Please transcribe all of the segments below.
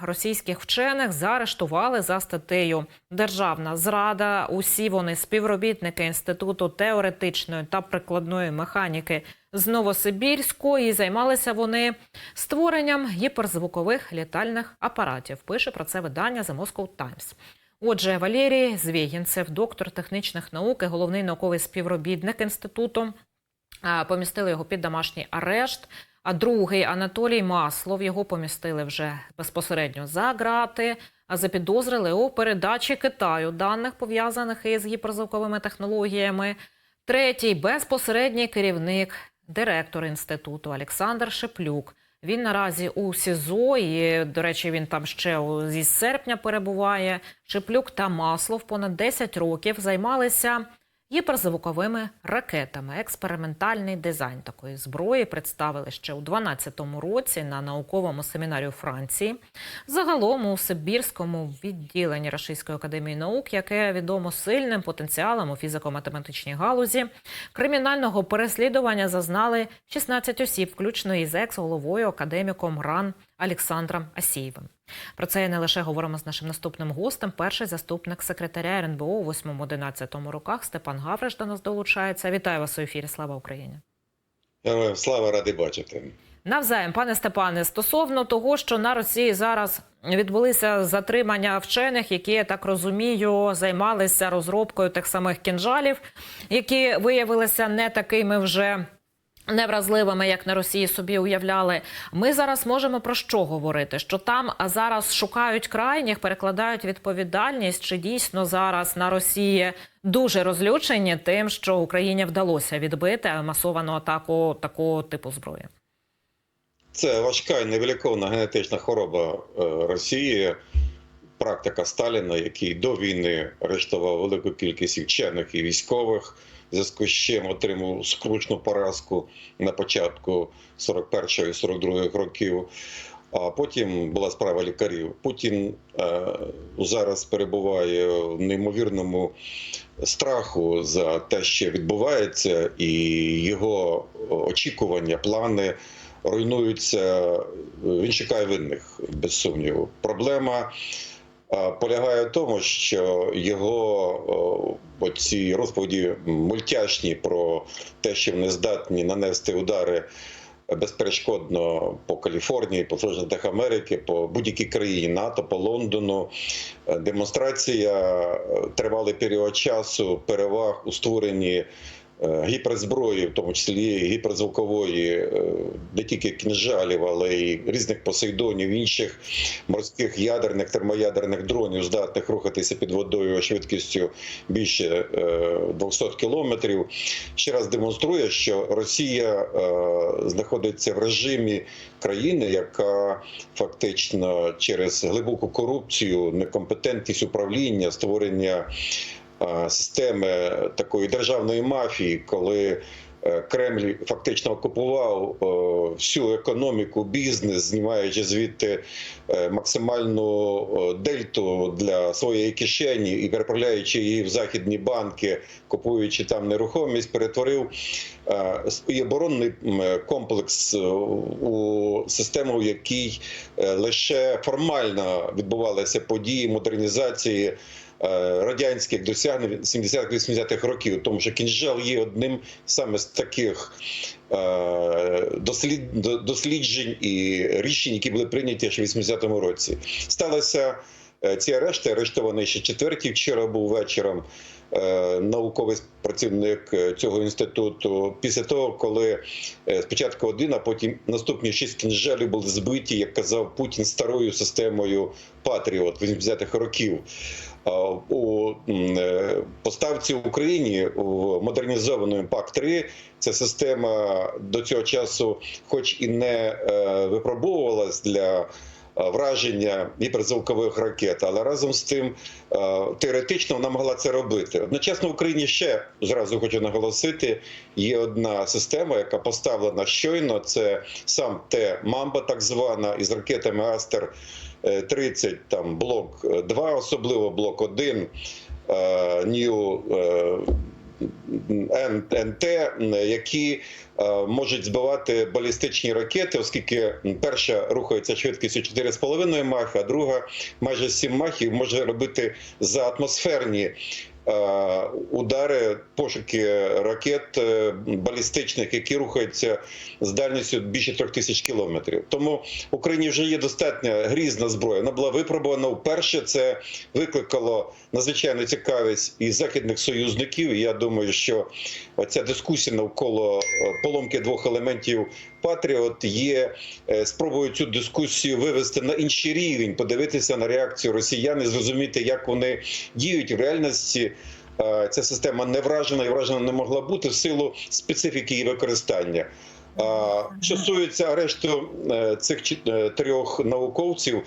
російських вчених заарештували за статтею Державна зрада. Усі вони співробітники інституту теоретичної та прикладної механіки з Новосибірську. І займалися вони створенням гіперзвукових літальних апаратів. Пише про це видання The Moscow Times. Отже, Валерій Звєгінцев, доктор технічних наук і головний науковий співробітник інституту. Помістили його під домашній арешт. А другий Анатолій Маслов його помістили вже безпосередньо за грати, а запідозрили у передачі Китаю даних пов'язаних із гіперзвуковими технологіями. Третій безпосередній керівник, директор інституту Олександр Шеплюк. Він наразі у СІЗО, і, до речі, він там ще зі серпня перебуває. Шеплюк та Маслов понад 10 років займалися гіперзвуковими ракетами. Експериментальний дизайн такої зброї представили ще у 2012 році на науковому семінарі у Франції. Загалом у Сибірському відділенні Російської академії наук, яке відомо сильним потенціалом у фізико-математичній галузі, кримінального переслідування зазнали 16 осіб, включно із екс-головою академіком РАН Олександром Асієвим. Про це не лише говоримо з нашим наступним гостем. Перший заступник секретаря РНБО у 8-11 роках Степан Гавриш до нас долучається. Вітаю вас у ефірі. Слава Україні! Слава радий бачити. Навзаєм, пане Степане, стосовно того, що на Росії зараз відбулися затримання вчених, які я так розумію, займалися розробкою тих самих кінжалів, які виявилися не такими вже. Невразливими, як на Росії собі уявляли, ми зараз можемо про що говорити? Що там зараз шукають крайніх, перекладають відповідальність, чи дійсно зараз на Росії дуже розлючені тим, що Україні вдалося відбити масовану атаку такого типу зброї? Це важка і невиліковна генетична хвороба е, Росії. Практика Сталіна, який до війни арештував велику кількість вчених і військових, зв'язку з чим отримав скручну поразку на початку 41-го і 42-х років. А потім була справа лікарів. Путін е, зараз перебуває в неймовірному страху за те, що відбувається, і його очікування, плани руйнуються. Він чекає винних, без сумніву. Проблема полягає в тому, що його оці розповіді мультяшні про те, що вони здатні нанести удари безперешкодно по Каліфорнії, по Сполучених Америки, по будь-якій країні НАТО, по Лондону. Е, Демонстрація е, тривалий період часу переваг у створенні гіперзброї, в тому числі гіперзвукової, е, не тільки кінжалів, але й різних посейдонів, інших морських ядерних термоядерних дронів, здатних рухатися під водою швидкістю більше е, 200 кілометрів. Ще раз демонструє, що Росія е, знаходиться в режимі країни, яка фактично через глибоку корупцію, некомпетентність управління, створення е, системи такої державної мафії, коли е, Кремль фактично окупував е, всю економіку, бізнес, знімаючи звідти е, максимальну е, дельту для своєї кишені і переправляючи її в західні банки, купуючи там нерухомість, перетворив е, свій оборонний комплекс е, у систему, в якій е, лише формально відбувалися події модернізації е, радянських досягнень 70-80-х років, тому що кінжал є одним саме з таких е, досліджень і рішень, які були прийняті ще в 80-му році. Сталося е, ці арешти, арештований ще четвертій. Вчора був вечором науковий працівник е, цього інституту. Після того, коли е, спочатку один, а потім наступні шість кінжалів були збиті, як казав Путін, старою системою Патріот 80-х років. У е, поставці Україні в модернізованому ПАК-3 ця система до цього часу, хоч і не е, випробовувалась для е, враження гіперзвукових ракет, але разом з тим е, теоретично вона могла це робити. Одночасно в Україні ще зразу хочу наголосити: є одна система, яка поставлена щойно. Це сам Т Мамба, так звана, із ракетами Астер. 30, там блок 2, особливо блок 1, Нью НТ, які е, можуть збивати балістичні ракети, оскільки перша рухається швидкістю 4,5 мах, а друга майже 7 махів може робити за атмосферні удари, пошуки ракет е, балістичних, які рухаються з дальністю більше трьох тисяч кілометрів. Тому Україні вже є достатньо грізна зброя. Вона була випробувана вперше. Це викликало надзвичайну цікавість і західних союзників. Я думаю, що ця дискусія навколо е, поломки двох елементів Патріот є е, спробою цю дискусію вивести на інший рівень, подивитися на реакцію росіян і зрозуміти, як вони діють в реальності. е, Ця система не вражена і вражена не могла бути в силу специфіки її використання. Що стосується арешту е, цих е, трьох науковців,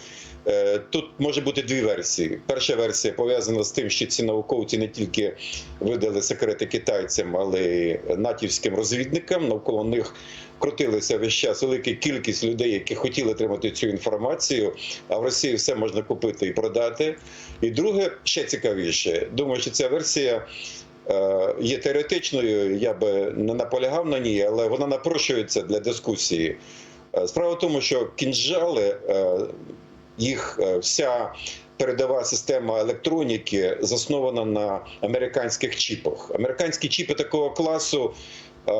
е, тут може бути дві версії. Перша версія пов'язана з тим, що ці науковці не тільки видали секрети китайцям, але й натівським розвідникам. Навколо них крутилися весь час велика кількість людей, які хотіли отримати цю інформацію. А в Росії все можна купити і продати. І друге, ще цікавіше, думаю, що ця версія є теоретичною. Я би не наполягав на ній, але вона напрошується для дискусії. Е, Справа в тому, що кінжали, е, їх е, вся передова система електроніки заснована на американських чіпах. Американські чіпи такого класу. Е,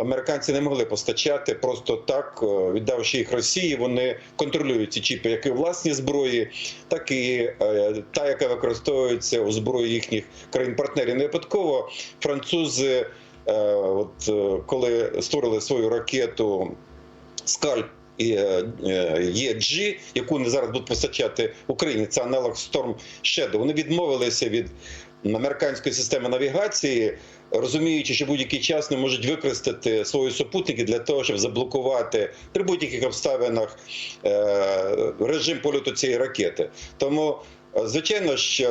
Американці не могли постачати просто так, е, віддавши їх Росії. Вони контролюють ці чіпи, як і у власній зброї, так і е, та, яка використовується у зброї їхніх країн-партнерів. Не випадково французи, от коли створили свою ракету Скальп. Е, яку вони зараз будуть постачати Україні, це аналог Storm Shadow. Вони відмовилися від американської системи навігації, розуміючи, що будь-який час не можуть використати свої супутники для того, щоб заблокувати при будь-яких обставинах е, режим польоту цієї ракети. Тому е, Звичайно, що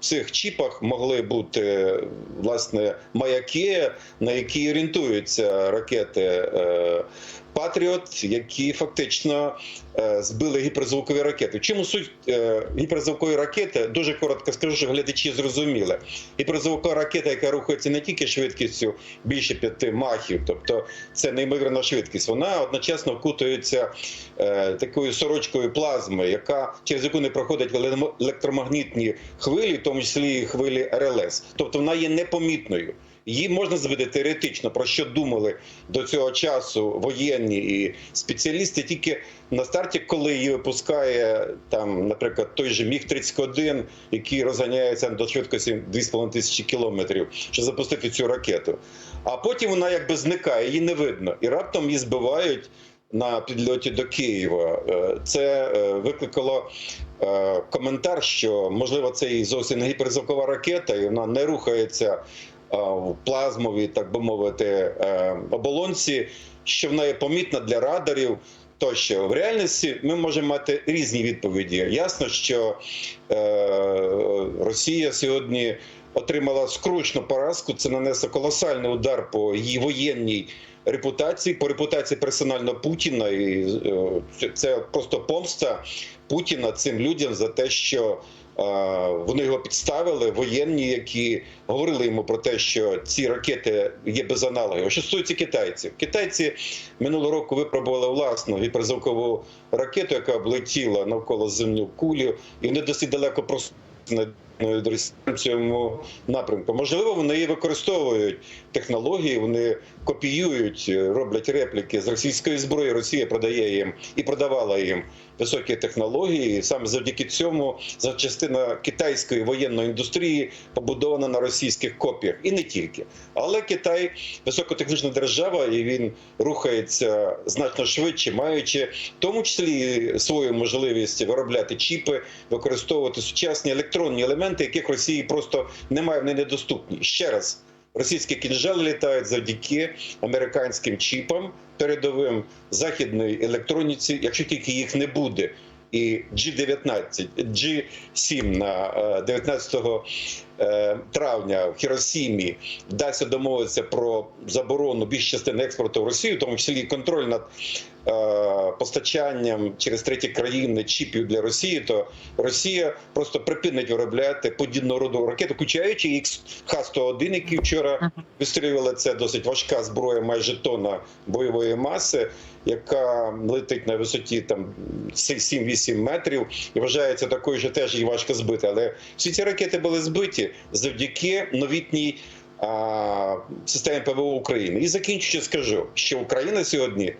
в цих чіпах могли бути власне маяки, на які орієнтуються ракети е, Патріот, які фактично е, збили гіперзвукові ракети. Чому суть е, гіперзвукової ракети? Дуже коротко скажу, щоб глядачі зрозуміли. Гіперзвукова ракета, яка рухається не тільки швидкістю більше п'яти махів, тобто це неймовірна швидкість. Вона одночасно вкутується е, такою сорочкою плазми, яка через яку не проходять електромагнітні хвилі, в тому числі і хвилі РЛС. Тобто вона є непомітною. Її можна збити теоретично, про що думали до цього часу воєнні і спеціалісти, тільки на старті, коли її випускає там, наприклад, той же Міг 31 який розганяється до швидкості 2,5 тисячі кілометрів, щоб запустити цю ракету. А потім вона якби зникає, її не видно, і раптом її збивають. На підльоті до Києва Е, це е, викликало е, коментар, що можливо це і зовсім не гіперзвукова ракета, і вона не рухається в плазмовій, так би мовити, е, оболонці, що вона є помітна для радарів. Тощо в реальності ми можемо мати різні відповіді. Ясно, що е, Росія сьогодні отримала скручну поразку. Це нанесло колосальний удар по її воєнній репутації, по репутації персонально Путіна. І е, це- просто помста Путіна цим людям за те, що е, вони його підставили, воєнні, які говорили йому про те, що ці ракети є без аналогів. Що стосується китайців, китайці минулого року випробували власну гіперзвукову ракету, яка облетіла навколо земну кулю, і вони досить далеко просто в цьому напрямку. Можливо, вони використовують технології, вони копіюють, роблять репліки з російської зброї. Росія продає їм і продавала їм високі технології. Саме завдяки цьому за частина китайської воєнної індустрії побудована на російських копіях, і не тільки. Але Китай високотехнічна держава, і він рухається значно швидше, маючи в тому числі свою можливість виробляти чіпи, використовувати сучасні електронні елементи, яких Росії просто немає, вони недоступні. Ще раз. Російські кінжали літають завдяки американським чіпам, передовим західної електроніці, якщо тільки їх не буде. І G19, G7 на е, 19 е, травня в Хіросімі вдасться домовитися про заборону більш частини експорту в Росію, тому числі контроль над е, постачанням через треті країни чіпів для Росії, то Росія просто припинить виробляти подібного роду ракети, включаючи і Х-101, які вчора вистрілювали. Це досить важка зброя, майже тонна бойової маси, яка летить на висоті там 7-8 метрів і вважається такою, що теж її важко збити. Але всі ці ракети були збиті завдяки новітній а, системі ПВО України. І закінчуючи, скажу, що Україна сьогодні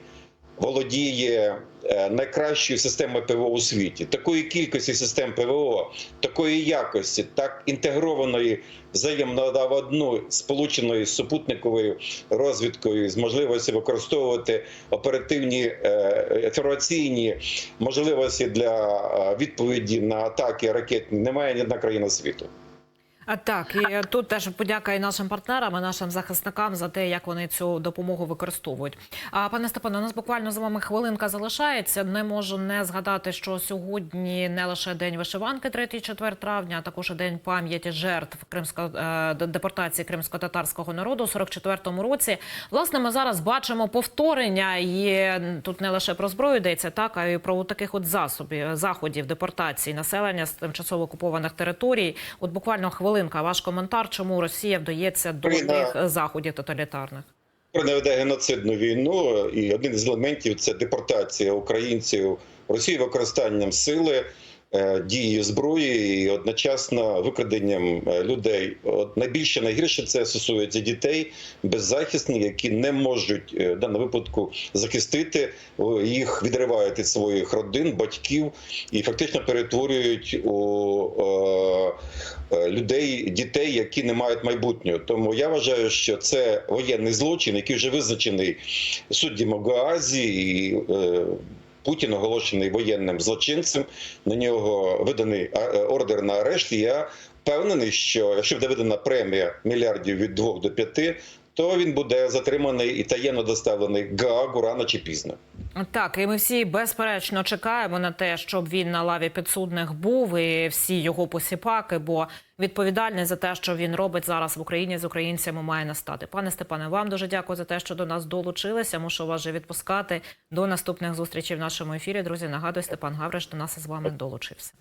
володіє е, найкращою системою ПВО у світі. Такої кількості систем ПВО, такої якості, так інтегрованої взаємно в одну сполученої супутниковою розвідкою, з можливістю використовувати оперативні е, можливості для е, відповіді на атаки ракетні. Немає ні одна країна світу. А так, і тут теж подяка і нашим партнерам, і нашим захисникам за те, як вони цю допомогу використовують. А пане Степане, у нас буквально з вами хвилинка залишається. Не можу не згадати, що сьогодні не лише день вишиванки, 3-4 травня, а також день пам'яті жертв кримсько е, депортації кримсько-татарського народу у 44-му році. Власне, ми зараз бачимо повторення, і тут не лише про зброю йдеться, так а й про таких от засобів заходів депортації населення з тимчасово окупованих територій. От буквально хвилинка. Ваш коментар, чому Росія вдається до них заходів тоталітарних? Україна веде геноцидну війну, і один з елементів це депортація українців Росії використанням сили, дією зброї і одночасно викраденням е, людей. От найбільше найгірше це стосується дітей беззахисних, які не можуть е, в даному випадку захистити. Їх відривають від своїх родин, батьків і фактично перетворюють у е, е, людей, дітей, які не мають майбутнього. Тому я вважаю, що це воєнний злочин, який вже визначений суддями Гаазі і е, Путін оголошений воєнним злочинцем. На нього виданий е, ордер на арешт. Я впевнений, що якщо буде видана премія мільярдів від 2 до 5, то він буде затриманий і таємно доставлений Гаагу рано чи пізно. Так, і ми всі безперечно чекаємо на те, щоб він на лаві підсудних був і всі його посіпаки, бо відповідальність за те, що він робить зараз в Україні з українцями, має настати. Пане Степане, вам дуже дякую за те, що до нас долучилися. Мушу вас вже відпускати до наступних зустрічей в нашому ефірі. Друзі, нагадую, Степан Гавриш до нас з вами долучився.